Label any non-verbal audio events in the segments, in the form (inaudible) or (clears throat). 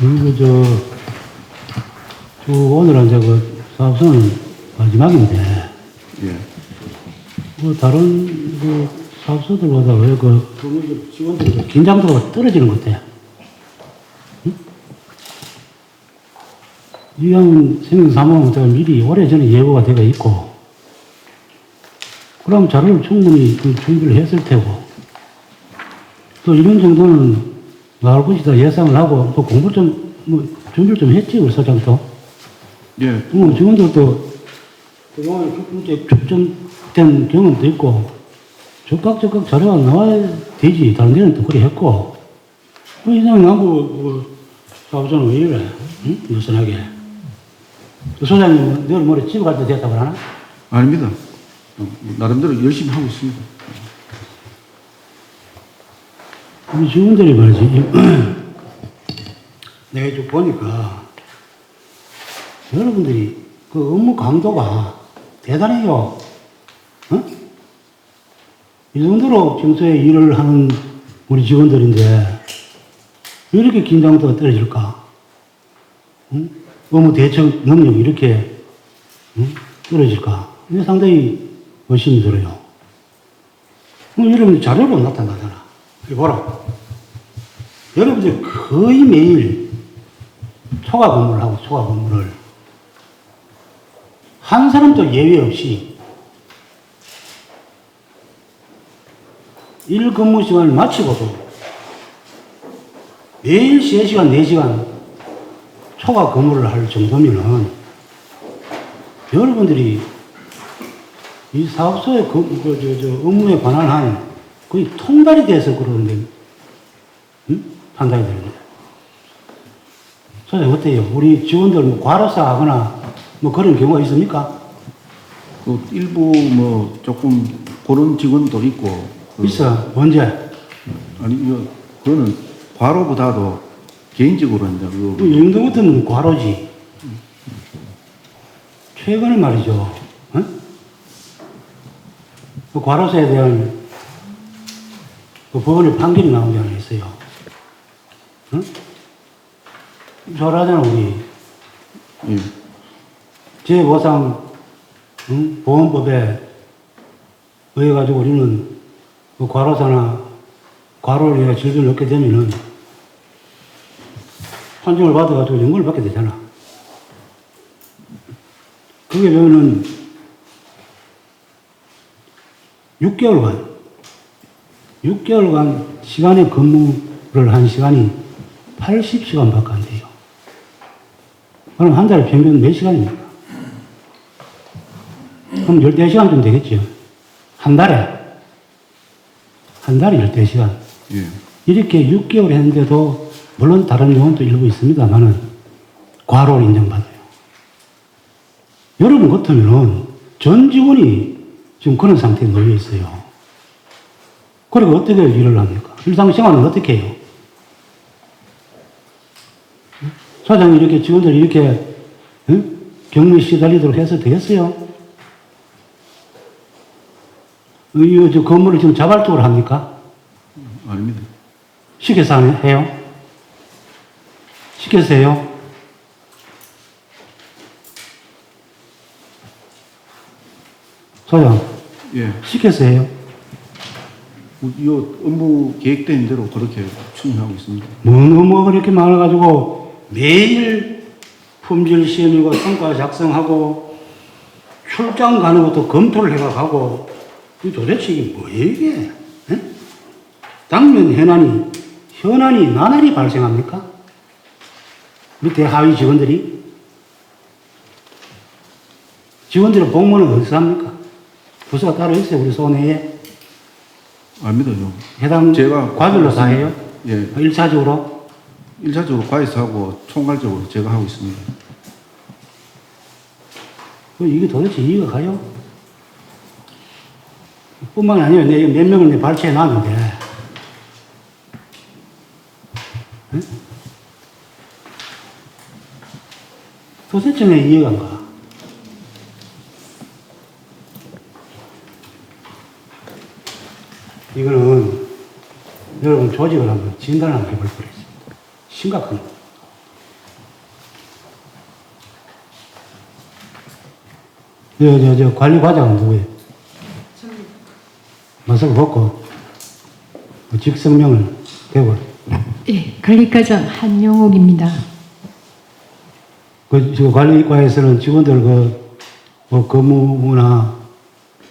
그리고 저, 저 오늘 이제 그 사업소는 마지막인데, 예. 뭐 다른 그 사업소들보다 왜그 근무직 직원들 긴장도가 떨어지는 것 같아. 응? 이왕 제가 미리 오래전에 예고가 되어 있고, 그럼 자료를 충분히 그 준비를 했을 테고, 또 이런 정도는 나올 것이다 예상을 하고, 또 공부 좀, 뭐, 준비를 좀 했지, 우리 사장도. 예. 뭐 직원들도 그동안 축제 축전된 경험도 있고 적각 적각 자료가 나와야 되지 다른 데는 또 그래 했고 그 이상 나고 그 사업자는 왜 이래 응? 느슨하게 그 소장님 내일 모레 집에 갈 때 됐다고 하나? 아닙니다. 어, 나름대로 열심히 하고 있습니다. 우리 직원들이 말이지 (clears throat) 내가 좀 보니까 여러분들이 그 업무 강도가 대단해요. 어? 이 정도로 평소에 일을 하는 우리 직원들인데 왜 이렇게 긴장도가 떨어질까? 응? 업무 대처 능력이 이렇게 응? 떨어질까? 이게 상당히 의심이 들어요. 그럼 여러분들 자료로 나타나잖 보라. 여러분들 거의 매일 초과 근무를 하고 초과 근무를 한 사람도 예외 없이 일 근무 시간을 마치고도 매일 3시간, 4시간 초과 근무를 할 정도면은 여러분들이 이 사업소의 그, 그, 저, 저 업무에 관한 한 거의 통달이 돼서 그러는데, 응? 판단이 되는데. 선생님, 어때요? 우리 직원들 뭐 과로사 하거나 뭐 그런 경우가 있습니까? 그 일부 뭐 조금 그런 직원도 있고. 그 있어. 언제? 아니, 이거, 그거는 과로보다도 개인적으로 이제 그, 그 영등 같은 과로지. 최근에 말이죠. 응? 그 과로사에 대한 그 법원의 판결이 나온 게 하나 있어요. 응? 잘 알잖아, 우리. 예. 재보상 응? 보험법에 의해 가지고 우리는 그 과로사나 과로를 위해 질병을 얻게 되면은 판정을 받아가지고 연금을 받게 되잖아. 그게 저는 6개월간 6개월간 시간의 근무를 한 시간이 80시간밖에 안 돼요. 그럼 한 달에 평균 몇 시간입니까? 그럼 14시간 좀 되겠죠. 한 달에. 한 달에 14시간. 예. 이렇게 6개월 했는데도, 물론 다른 경우도 일부 있습니다만은, 과로를 인정받아요. 여러분 같으면은, 전 직원이 지금 그런 상태에 놓여 있어요. 그리고 어떻게 일을 합니까? 일상생활은 어떻게 해요? 사장이 이렇게 직원들이 이렇게 응? 격리 시달리도록 해서 되겠어요? 어, 이거 저 건물을 지금 자발적으로 합니까? 아닙니다. 시켜서 해요? 시켜서 해요? 소장, 예. 시켜서 해요? 이 업무 계획된 대로 그렇게 추진하고 있습니다. 뭔 업무가 그렇게 많아가지고 매일 품질 시험이고 성과 작성하고 출장 가는 것도 검토를 해가고 이 도대체 이게 뭐예요 이게? 에? 당면 현안이 현안이 나날이 발생합니까? 밑에 하위 직원들이 직원들의 복무는 어디서 합니까? 부서가 따로 있어요 우리 소내에 아닙니다. 요. 해당 제가 과별로 다 해요? 예. 일차적으로? 일차적으로 과에서 하고 총괄적으로 제가 하고 있습니다. 그 이게 도대체 이해가 가요? 뿐만 아니라 내몇 명을 내 발췌해 놨는데, 응? 도대체 내 이해가 안 가. 이거는 여러분 조직을 한번 진단을 한번 해볼 필요 있습니다. 심각한 거. 저, 저, 저 관리 과장은 누구예요? 마사고 벗고 뭐 직성명을 대고. 예, 관리 과장 한영옥입니다. 그, 저 관리과에서는 직원들 그, 뭐, 근무나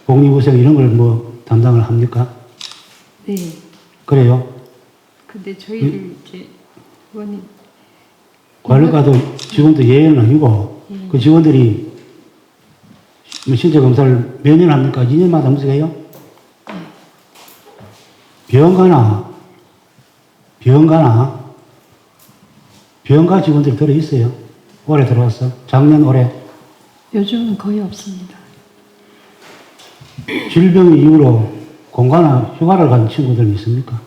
복리보상 이런 걸 뭐 담당을 합니까? 네. 그래요? 근데 저희를 이제 의원님 관리과도 직원도 예외는 아니고 그 직원들이 뭐 신체 검사를 몇 년 합니까? 2년마다 한 번씩 해요? 병 가나 병 가나 병가 직원들이 들어 있어요. 올해 들어왔어. 작년 올해 요즘은 거의 없습니다. 질병 이후로 공가나 휴가를 간 친구들 있습니까?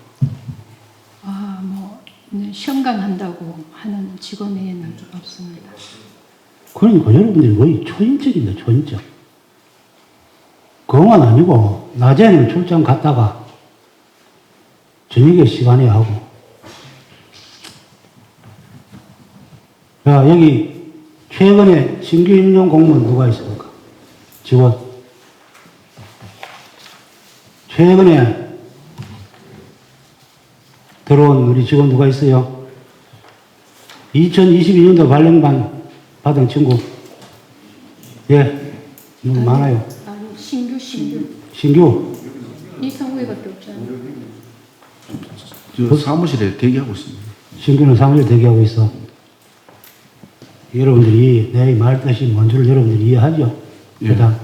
아, 뭐 네, 시험관 한다고 하는 직원 외에는 없습니다. 그러니까 여러분들이 거의 초인적입니다, 초인적. 그건 아니고, 낮에는 출장 갔다가, 저녁에 시간에 하고. 자, 여기, 최근에 신규 임용 공무원 누가 있습니까? 직원. 최근에 들어온 우리 직원 누가 있어요? 2022년도 발령반 받은 친구. 예, 너무 많아요. 아니, 신규 신규 신규. 이성우에밖에 없잖아요. 저 사무실에 대기하고 있습니다. 신규는 사무실 대기하고 있어. 여러분들이 내 말 뜻이 뭔 줄 여러분들이 이해하죠? 예. 그다음,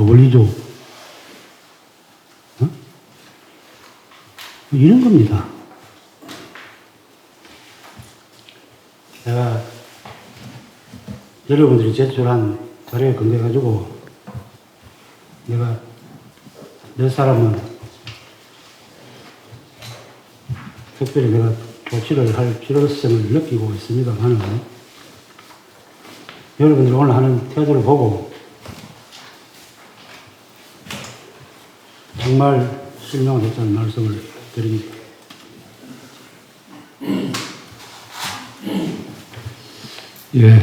원리죠. 어? 이런 겁니다. 제가 여러분들이 제출한 자료에 근거해 가지고 내가 몇 사람은 특별히 내가 조치를 할 필요성을 느끼고 있습니다만은 여러분들이 오늘 하는 태도를 보고 정말 실망을 했다는 말씀을 드립니다. 예.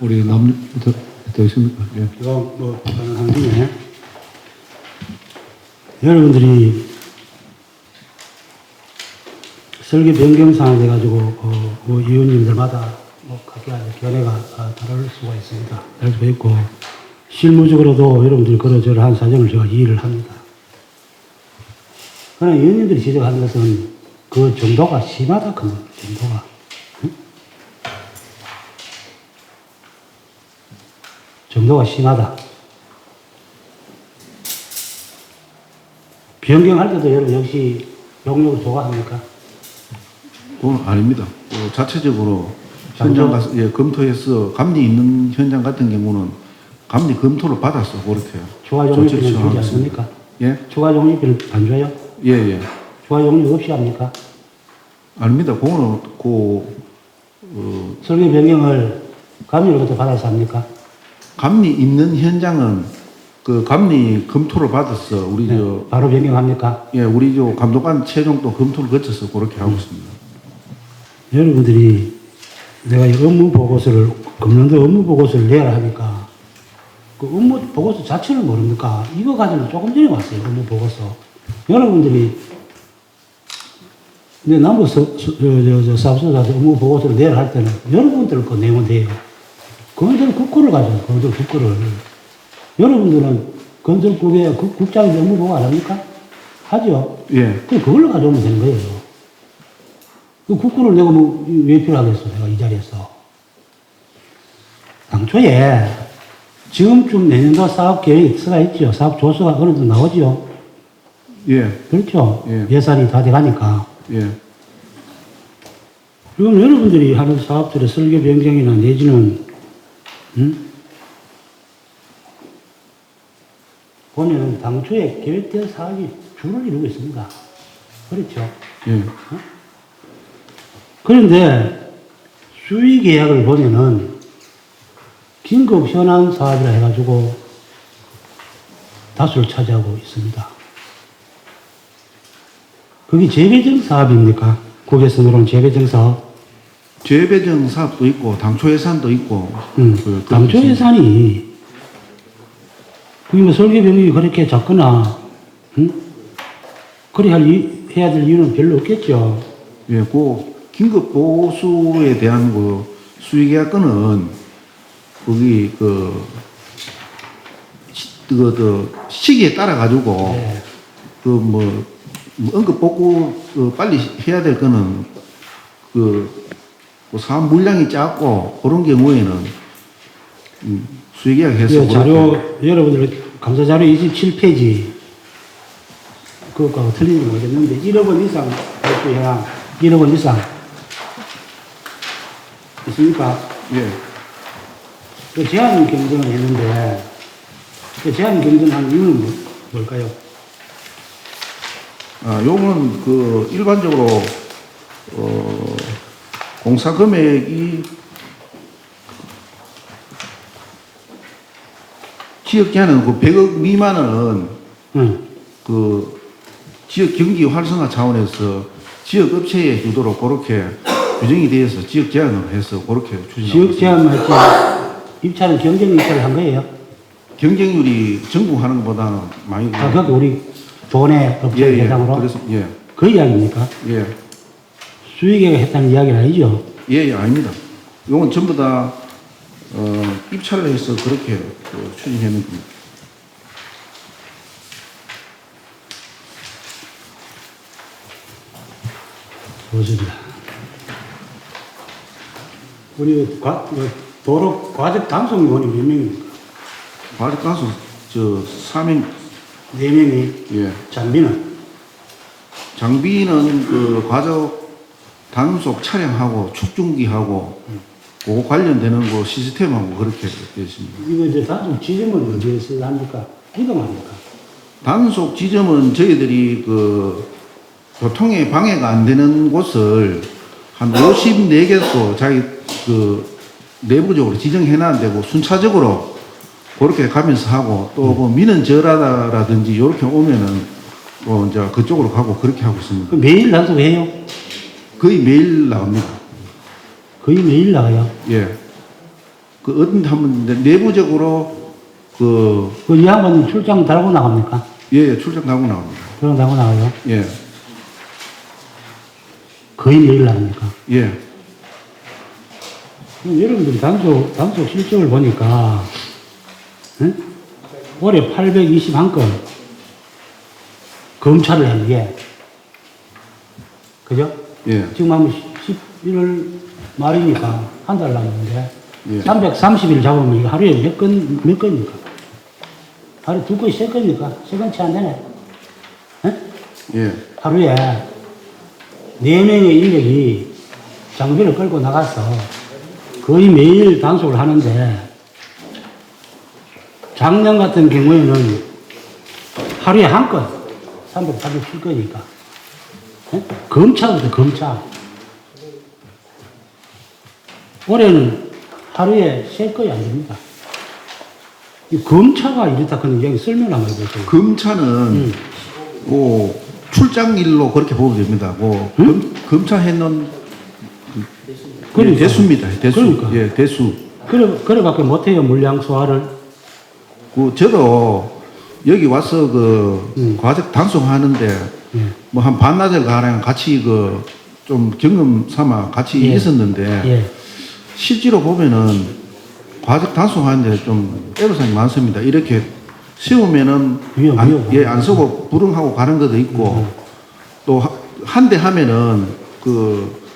우리 남, 더, 더 있습니까? 예. 이거 뭐 가능한 김에 여러분들이 설계 변경 사항에 돼가지고 어, 뭐 의원님들마다 뭐 각기 견해가 아, 다를 수가 있습니다. 다를 수가 있고 실무적으로도 여러분들이 그러저러 한 사정을 제가 이해를 합니다. 그러나 의원님들이 지적하는 것은 그 정도가 심하다 그 정도가 응? 정도가 심하다. 변경할 때도 여러분 역시 용역을 조각합니까? 그건 아닙니다. 어, 자체적으로 현장 가서 예, 검토해서 감리 있는 현장 같은 경우는 감리 검토를 받았어 그렇게. 추가 용역비는 주지. 않습니까? 예, 추가 용역비는 안 줘요? 예, 예. 추가 용역 없이 합니까? 아닙니다. 그거는 그 어, 설계 변경을 그때 받아서 합니까? 감리 있는 현장은 그 감리 검토를 받았어. 우리 저 네. 바로 변경합니까? 예, 우리 저 감독관 최종도 검토를 거쳐서 그렇게 하고 있습니다. 여러분들이 내가 이 업무 보고서를, 금년도 업무 보고서를 내야 하니까 그 업무 보고서 자체를 모릅니까? 이거 가지고 조금 전에 왔어요, 업무 보고서. 여러분들이 내 남부 서, 서, 저, 저, 저 사업소에서 업무 보고서를 내야 할 때는 여러분들 그 내용은 돼요. 건설 국고를 가져요, 건설 국고를. 여러분들은 건설국의 국, 국장이 업무 보고 안 합니까? 하죠. 예, 그 그걸로 가져오면 되는 거예요. 그 국구를 내가 뭐, 왜 필요하겠어, 내가 이 자리에서. 당초에, 지금쯤 내년도 사업 계획서가 있죠. 사업 조서가 어느 정도 나오죠. 예, 그렇죠. 예. 예산이 다 돼가니까. 예, 지금 여러분들이 하는 사업들의 설계 변경이나 내지는, 음? 보면 당초에 계획된 사업이 주를 이루고 있습니다. 그렇죠. 예, 그런데 수의 계약을 보면은 긴급 현안 사업이라 해가지고 다수를 차지하고 있습니다. 그게 재배정 사업입니까? 국외선으로는 재배정 사업. 재배정 사업도 있고 당초 예산도 있고 음, 그- 당초 예산이 그게 뭐 설계 병이 그렇게 작거나 응? 그래 할 이, 해야 될 이유는 별로 없겠죠. 예, 그 긴급 보수에 대한 그 수의계약건은 거기 그, 시, 그, 그 시기에 따라 가지고 네. 그뭐 응급 복구 그 빨리 해야 될 거는 그, 그 사업 물량이 작고 그런 경우에는 음, 수의계약해서 이 자료 여러분들 감사 자료 27페이지 그것하고 틀린지 모르겠는데 1억 원 이상 발주 해당 1억 원 이상 있습니까? 예, 그 제한 경쟁을 했는데 그 제한 경쟁한 이유는 뭐, 뭘까요? 아, 요거는 그 일반적으로 어, 공사 금액이 지역 제한은 그 100억 미만은 응. 그 지역 경기 활성화 차원에서 지역 업체에 주도록 그렇게 규정이 되어서 지역 제한을 해서 그렇게 추진하고 지역 있습니다. 제한 할지 입찰은 경쟁 입찰을 한 거예요. 경쟁률이 전국 하는 것보다는 많이 아, 그게 우리 업체 예, 예. 대상으로 그래서 예, 그 이야기입니까? 예. 수익에 했다는 이야기는 아니죠. 예, 예, 아닙니다. 이건 전부 다, 어, 입찰을 해서 그렇게 그 추진해는 겁니다. 좋습니다. 우리 과, 뭐, 도로 과적 단속 요원이 몇 명입니까? 과적 가수, 저, 사명, 네 명이 예. 장비는 장비는 그 과적 단속 차량하고 축중기하고, 그 관련되는 거 시스템하고 그렇게 되어 있습니다. 이거 이제 단속 지점은 어디에서 합니까? 이동합니까? 단속 지점은 저희들이 그 교통에 방해가 안 되는 곳을 한 54개소 자기 그 내부적으로 지정해 놨는데 순차적으로 그렇게 가면서 하고 또 뭐 미는 절하다라든지 이렇게 오면은 뭐 이제 그쪽으로 가고 그렇게 하고 있습니다. 그 매일 단속해요? 거의 매일 나옵니다. 거의 매일 나가요. 예. 그 어떤 데 한번 내- 내부적으로 그 그 이 양반은 출장 달고 나갑니까? 예, 출장 가고 나옵니다. 출장 달고 나가요? 예. 거의 매일 나갑니까? 예. 그럼 여러분들이 단속, 단속 실적을 보니까, 응? 올해 821건 검찰을 한 게, 그죠? 예. 지금 하면 11월 말이니까 한 달 남았는데, 예. 330일 잡으면 이거 하루에 몇 건, 몇 건입니까? 하루에 두 건이 세 건입니까? 세건채안 되네. 응? 예. 하루에 네 명의 인력이 장비를 끌고 나가서 거의 매일 단속을 하는데 작년 같은 경우에는 하루에 한 건, 337건이니까. 검차부터 검차. 올해는 하루에 세 건이 안 됩니다. 이 검차가 이렇다 그런 이야기 설명을 한번 해보세요. 검차는 음. 오, 출장일로 그렇게 보면 됩니다. 뭐 검, 검차했는 그러니까. 대수입니다. 대수. 그러니까. 예, 대수. 그래, 그래밖에 못해요, 물량 소화를. 그 저도 여기 와서 그 음. 과적 단속하는데 예. 뭐한 반나절 가량 같이 그 좀 경험 삼아 같이 예. 있었는데 예. 실제로 보면은 과적 단속하는데 좀 애로사항이 많습니다. 이렇게 세우면은 위험, 안, 위험. 예, 안 서고 부릉하고 가는 것도 있고 음. 또한 대 하면은 그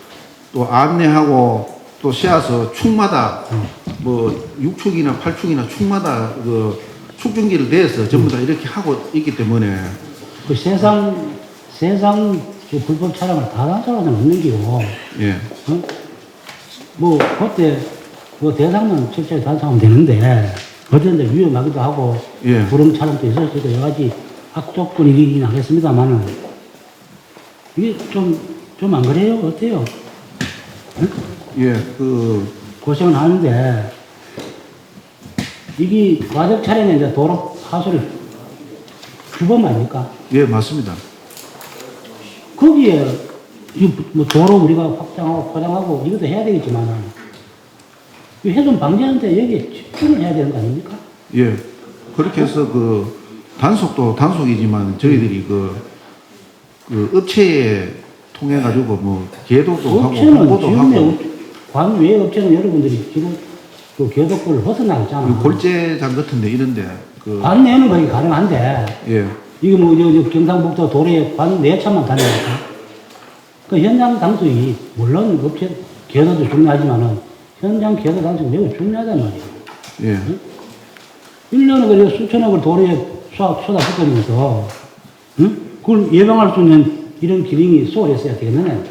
또 안내하고 또 씌어서 축마다 음. 뭐 6축이나 8축이나 축마다 그 축중기를 대서 전부 다 이렇게 하고 있기 때문에 그 세상, 세상 그 불법 촬영을 다 단속하는 없는 기고, 예. 어? 뭐, 그때, 그 대상만 철저히 단속하면 되는데, 어쩐데 위험하기도 하고, 예. 불응 촬영도 있을 수도 여러 가지 악조건이긴 하겠습니다만은, 이게 좀, 좀 안 그래요? 어때요? 예. 그 고생을 하는데, 이게 과적 촬영에 이제 도로 하수를 주범 아닙니까? 예, 맞습니다. 거기에 이뭐 도로 우리가 확장하고 포장하고 이것도 해야 되겠지만 이 훼손 방지하는데 여기에 집중을 해야 되는 거 아닙니까? 예. 그렇게 해서 그 단속도 단속이지만 저희들이 그, 그 업체에 통해 가지고 뭐 계도도 하고 업체는 홍보도 지금의 하고 업- 관외 업체는 여러분들이 지금 그 교도권을 벗어나있잖아. 그 골재장 같은데 이런데 그 관 내는 거기 가능한데 예. 이거 뭐, 저, 저 경상북도 도로에 관 내차만 다니니까. 그 현장 단속이, 물론 업체 기여도도 중요하지만은, 현장 기여도 단속이 매우 중요하단 말이에요. 예. 1년에 그래 수천억을 도로에 쏟아, 쏟아붓으면서, 응? 그걸 예방할 수 있는 이런 기능이 소홀했어야 되겠느냐.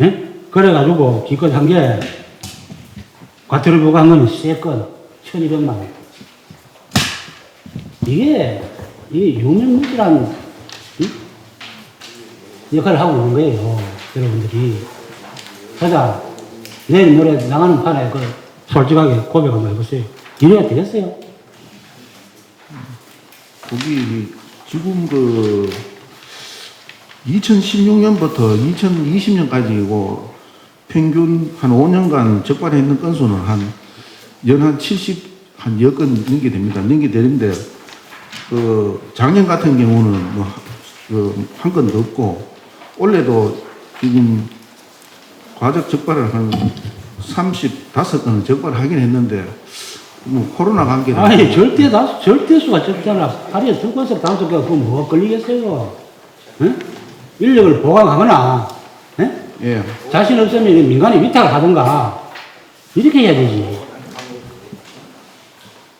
예? 그래가지고 기껏 한 게, 과태료 부과한 거는 세 건, 1200만 원. 이게, 이 유명무실한, 응? 역할을 하고 있는 거예요. 여러분들이. 그러자, 내일 모레 나가는 판에 그 솔직하게 고백 한번 해보세요. 이래야 되겠어요? 거기 지금 그 2016년부터 2020년까지고 평균 한 5년간 적발했는 건수는 한 연한 70, 한 10건 넘게 됩니다. 넘게 되는데, 그 작년 같은 경우는 뭐, 그, 한 건도 없고, 올해도 지금 과적 적발을 한 35건을 적발하긴 했는데, 뭐 코로나 관계로. 아니, 절대 다, 절대 수가 적잖아. 두 건씩 단속해가 그거 뭐가 걸리겠어요? 응? 인력을 보강하거나, 응? 예. 자신 없으면 민간에 위탁을 하든가, 이렇게 해야 되지.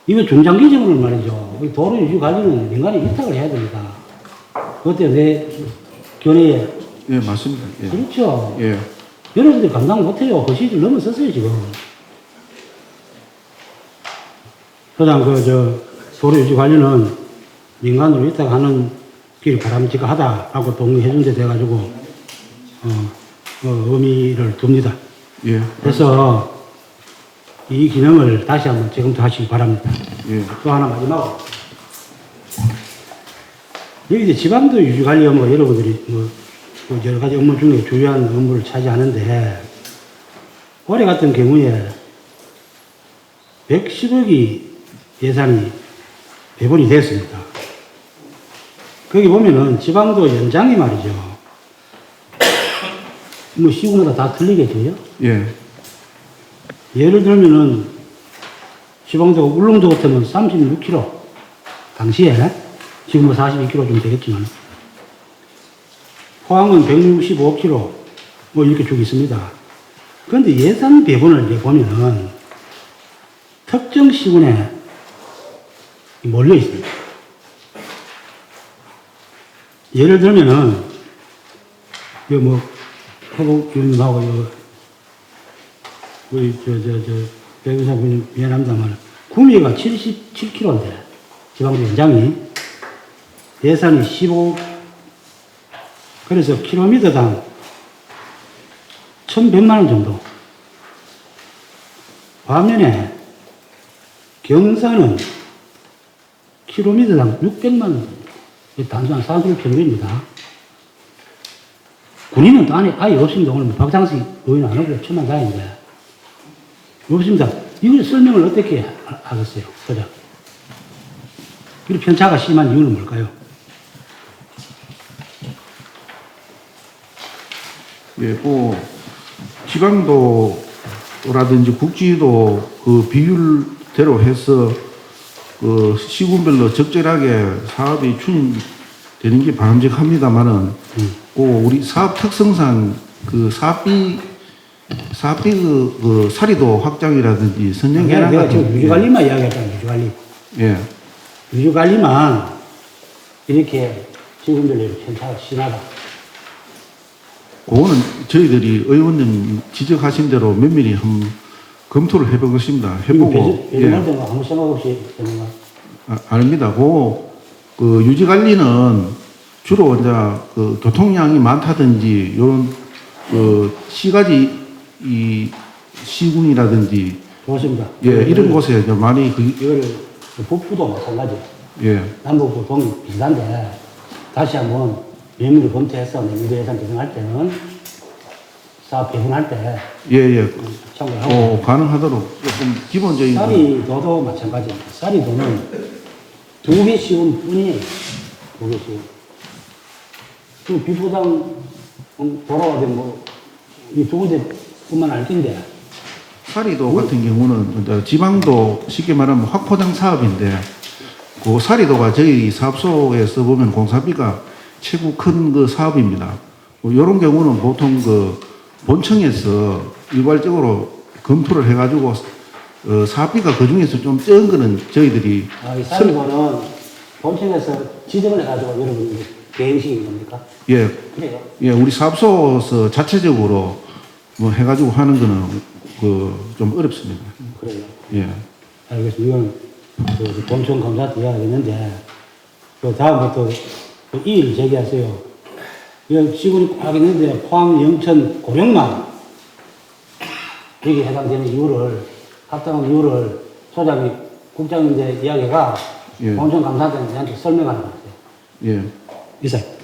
이거 중장기적으로 말이죠. 이 도로 유지 관리는 민간에 위탁을 해야 됩니다. 그때 내 견해에, 예, 맞습니다. 예. 그렇죠. 예. 여러분들 감당 못해요. 그 시절 넘어섰어요, 지금. 그다음 그, 저, 도로 유지 관리는 민간으로 위탁하는 길 바람직하다라고 동의해준 데 돼가지고, 어, 어, 의미를 둡니다. 예. 그래서 이 기능을 다시 한번 재검토 하시기 바랍니다. 예. 또 하나 마지막으로. 여기 이제 지방도 유지 관리 업무 여러분들이 뭐, 뭐 여러 가지 업무 중에 주요한 업무를 차지하는데 올해 같은 경우에 110억이 예산이 배분이 됐습니다. 거기 보면은 지방도 연장이 말이죠. 뭐 시군마다 다 틀리겠죠. 예. 예를 들면은 지방도 울릉도 같으면 36km 당시에 지금 뭐 42km 좀 되겠지만 포항은 165km 뭐 이렇게 쭉 있습니다. 그런데 예산 배분을 이제 보면은 특정 시군에 몰려 있습니다. 예를 들면은 이뭐 허복 교수님하고 요 우리 저저저 백의사 분님 미안합니다만 구미가 77km인데 지방도 연장이 예산이 15 그래서 킬로미터당 1,100만 원 정도. 반면에 경산은 킬로미터당 600만 원. 이 단순한 산술 평균입니다. 군인은 또 안에 아예 없습니다. 오늘 뭐 박장식 의원 안 오고 천만 다행인데. 없습니다. 이걸 설명을 어떻게 하- 하겠어요? 그죠? 이 편차가 심한 이유는 뭘까요? 예, 뭐, 지방도라든지 국지도 그 비율대로 해서 그 시군별로 적절하게 사업이 추진되는 게 바람직합니다만은, 음. 그 우리 사업 특성상 그 사업비, 사업비 그, 그 사리도 확장이라든지 선정 개량 내가 같은 지금 유지관리만 이야기했잖아요. 유지관리. 예, 유지관리만 이렇게 지금별로 편차가 심하다. 그거는 저희들이 의원님 지적하신 대로 면밀히 한번 검토를 해보겠습니다. 해보고. 배정, 예. 배정할 때는 아무 생각 없이 되는가? 아, 아닙니다. 그, 그 유지 관리는 주로 이제 그 교통량이 많다든지 요런 그 시가지 이 시군이라든지 좋습니다. 예 이런 곳에 이제 많이 그 이거를 북부도 마찬가지. 예, 남북부 동이 비슷한데 다시 한번 의무를 검토해서 내년도 예산 개정할 때는 사업 배분할 때 예, 예. 참고하고 어, 가능하도록 조금 기본적인 그- 쌀이도도 마찬가지입니다. 쌀이도는 두 개 씌운 뿐이에요. 두 개 씌운. 그 비포장 음, 돌아와도 뭐이 두 군데뿐만 알 텐데 사리도 같은 경우는 지방도 쉽게 말하면 확포장 사업인데 그 사리도가 저희 사업소에서 보면 공사비가 최고 큰 그 사업입니다. 뭐 이런 경우는 보통 그 본청에서 일괄적으로 검토를 해가지고 어, 사업비가 그 중에서 좀 적은 거는 저희들이 아, 이 쌀이도는 본청에서 지정을 해가지고 여러분 대행식인 겁니까? 예, 그래요. 예, 우리 사업소에서 자체적으로 뭐 해가지고 하는 거는 그 좀 어렵습니다. 그래요. 예. 알겠습니다. 이건 그 본청 감사한테 이야기했는데 그 다음부터 그 이의를 제기하세요. 이거 시군이 꼭 하겠는데 포항, 영천, 고령만 여기 해당되는 이유를 합당한 이유를 소장이 국장님들 이야기가 예. 본청 감사한테 설명하는 것 같아요. 예. 이상.